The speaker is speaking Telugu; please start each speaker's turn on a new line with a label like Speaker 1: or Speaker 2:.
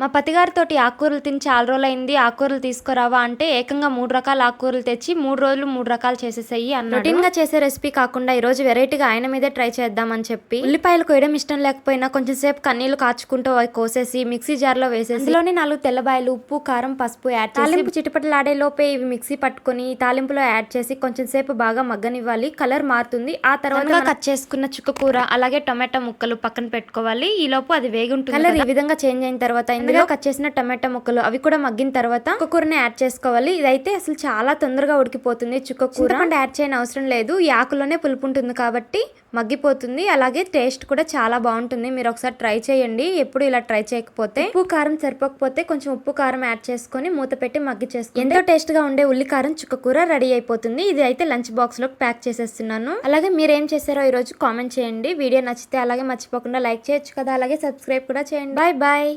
Speaker 1: మా పతిగారితోటి ఆకుకూరలు తిని చాలా రోజులైంది ఆకుకూరలు తీసుకురావా అంటే ఏకంగా మూడు రకాల ఆకుకూరలు తెచ్చి మూడు రోజులు మూడు రకాలు చేసేసాయి అన్న రొటీన్గా చేసే రెసిపీ కాకుండా ఈ రోజు వెరైటీగా ఆయన మీదే ట్రై చేద్దామని చెప్పి ఉల్లిపాయలు కోయడం ఇష్టం లేకపోయినా కొంచెం సేపు కన్నీళ్ళు కాచుకుంటూ అవి కోసేసి మిక్సీ జార్లో వేసేసి అందులోనే నాలుగు తెల్లబాయలు ఉప్పు కారం పసుపు యాడ్ తాలింపు చిటపటలాడే లోపే ఇవి మిక్సీ పట్టుకొని తాలింపులో యాడ్ చేసి కొంచెం సేపు బాగా మగ్గనివ్వాలి. కలర్ మారుతుంది. ఆ తర్వాత కట్ చేసుకున్న చుక్క కూర అలాగే టొమాటో ముక్కలు పక్కన పెట్టుకోవాలి. ఈ లోపు అది వేగి ఉంటుంది కలర్ ఈ విధంగా చేంజ్ అయిన తర్వాత ఇందులో కట్ చేసిన టమాటా ముక్కలు అవి కూడా మగ్గిన తర్వాత చుక్క కూరని యాడ్ చేసుకోవాలి. ఇదైతే అసలు చాలా తొందరగా ఉడికిపోతుంది. చుక్క కూర యాడ్ చేయని అవసరం లేదు. ఈ ఆకులోనే పులుపు ఉంటుంది కాబట్టి మగ్గిపోతుంది. అలాగే టేస్ట్ కూడా చాలా బాగుంటుంది. మీరు ఒకసారి ట్రై చేయండి. ఎప్పుడు ఇలా ట్రై చేయకపోతే ఉప్పు కారం సరిపోకపోతే కొంచెం ఉప్పు కారం యాడ్ చేసుకొని మూత పెట్టి మగ్గి చేసుకుంటే ఎంతో టేస్ట్గా ఉండే ఉల్లి కారం చుక్క కూర రెడీ అయిపోతుంది. ఇది అయితే లంచ్ బాక్స్లో ప్యాక్ చేసేస్తున్నాను. అలాగే మీరు ఏం చేశారో ఈ రోజు కామెంట్ చేయండి. వీడియో నచ్చితే అలాగే మర్చిపోకుండా లైక్ చేయొచ్చు కదా. అలాగే సబ్స్క్రైబ్ కూడా చేయండి. Bye bye.